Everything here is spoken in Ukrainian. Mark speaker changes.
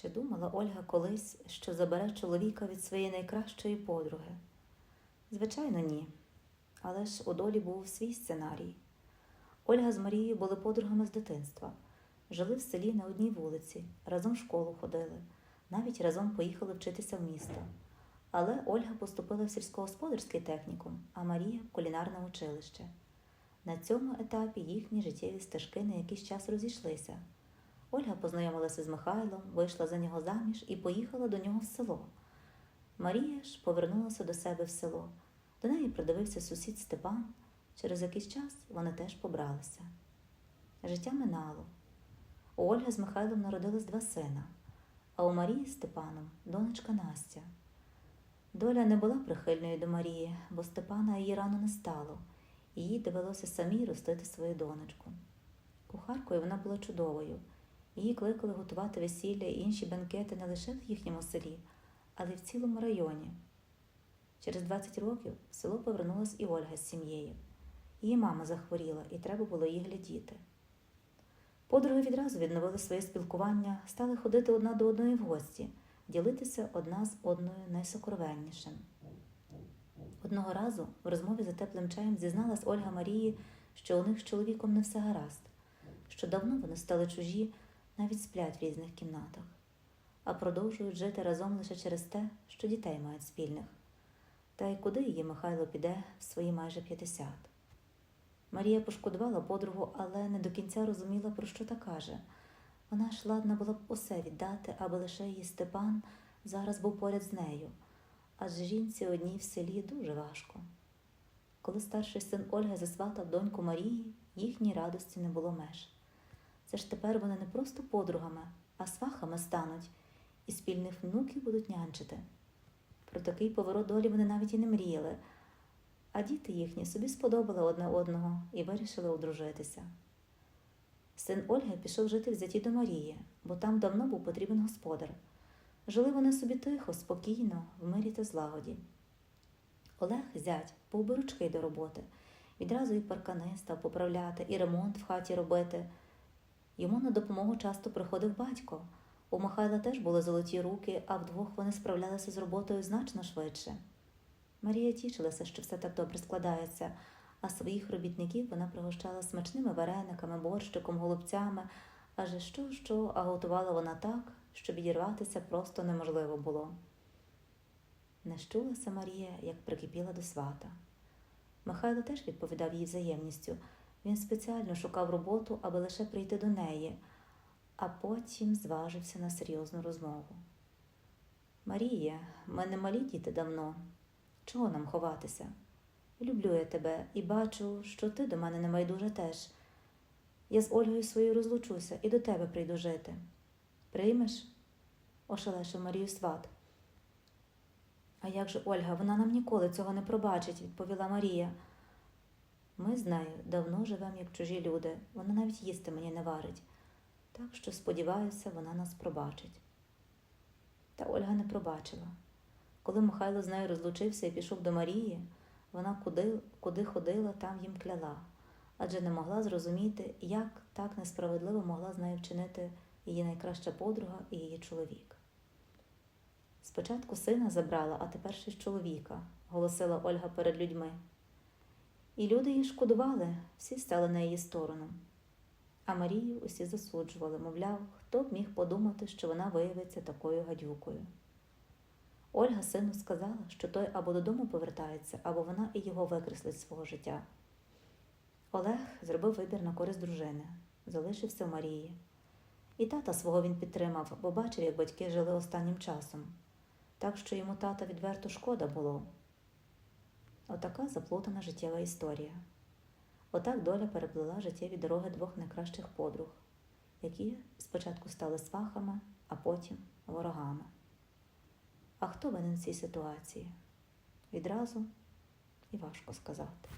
Speaker 1: Чи думала Ольга колись, що забере чоловіка від своєї найкращої подруги? Звичайно, ні. Але ж у долі був свій сценарій. Ольга з Марією були подругами з дитинства, жили в селі на одній вулиці, разом в школу ходили, навіть разом поїхали вчитися в місто. Але Ольга поступила в сільськогосподарський технікум, а Марія в кулінарне училище. На цьому етапі їхні життєві стежки на якийсь час розійшлися. Ольга познайомилася з Михайлом, вийшла за нього заміж і поїхала до нього в село. Марія ж повернулася до себе в село. До неї придивився сусід Степан. Через якийсь час вони теж побралися. Життя минало. У Ольги з Михайлом народилось два сина, а у Марії з Степаном донечка Настя. Доля не була прихильною до Марії, бо Степана її рано не стало, і їй довелося самій ростити свою донечку. Кухаркою вона була чудовою. Її кликали готувати весілля і інші бенкети не лише в їхньому селі, але й в цілому районі. Через 20 років в село повернулась і Ольга з сім'єю. Її мама захворіла, і треба було її глядіти. Подруги відразу відновили своє спілкування, стали ходити одна до одної в гості, ділитися одна з одною найсокровеннішим. Одного разу в розмові за теплим чаєм зізналась Ольга Марії, що у них з чоловіком не все гаразд, що давно вони стали чужі, навіть сплять в різних кімнатах, а продовжують жити разом лише через те, що дітей мають спільних. Та й куди її Михайло піде в свої майже 50. Марія пошкодувала подругу, але не до кінця розуміла, про що та каже. Вона ж ладна була б усе віддати, аби лише її Степан зараз був поряд з нею, адже жінці одній в селі дуже важко. Коли старший син Ольги засватав доньку Марії, їхній радості не було меж. Це ж тепер вони не просто подругами, а свахами стануть, і спільних внуків будуть нянчити. Про такий поворот долі вони навіть і не мріяли, а діти їхні собі сподобали одне одного і вирішили одружитися. Син Ольги пішов жити в зяті до Марії, бо там давно був потрібен господар. Жили вони собі тихо, спокійно, в мирі та злагоді. Олег, зять, був беручкий до роботи. Відразу і паркани став поправляти, і ремонт в хаті робити. Йому на допомогу часто приходив батько. У Михайла теж були золоті руки, а вдвох вони справлялися з роботою значно швидше. Марія тішилася, що все так добре складається, а своїх робітників вона пригощала смачними варениками, борщиком, голубцями, аже що, що, а готувала вона так, що відірватися просто неможливо було. Не щулася Марія, як прикипіла до свата. Михайло теж відповідав їй взаємністю. Він спеціально шукав роботу, аби лише прийти до неї, а потім зважився на серйозну розмову. Марія, ми не малі діти давно. Чого нам ховатися? Люблю я тебе і бачу, що ти до мене не теж. Я з Ольгою своєю розлучуся і до тебе прийду жити. Приймеш? ошелешив Марію сват. А як же Ольга, вона нам ніколи цього не пробачить, відповіла Марія. Ми з нею давно живемо як чужі люди, вона навіть їсти мені не варить, так що, сподіваюся, вона нас пробачить. Та Ольга не пробачила. Коли Михайло з нею розлучився і пішов до Марії, вона куди, куди ходила, там їм кляла, адже не могла зрозуміти, як так несправедливо могла з нею вчинити її найкраща подруга і її чоловік. Спочатку сина забрала, а тепер ще й чоловіка, голосила Ольга перед людьми. І люди її шкодували, всі стали на її сторону. А Марію усі засуджували, мовляв, хто б міг подумати, що вона виявиться такою гадюкою. Ольга сину сказала, що той або додому повертається, або вона і його викреслить з свого життя. Олег зробив вибір на користь дружини, залишився в Марії. І тата свого він підтримав, бо бачив, як батьки жили останнім часом, так що йому тата відверто шкода було. Отака заплутана життєва історія. Отак доля переплила життєві дороги двох найкращих подруг, які спочатку стали свахами, а потім ворогами. А хто винен в цій ситуації? Відразу і важко сказати.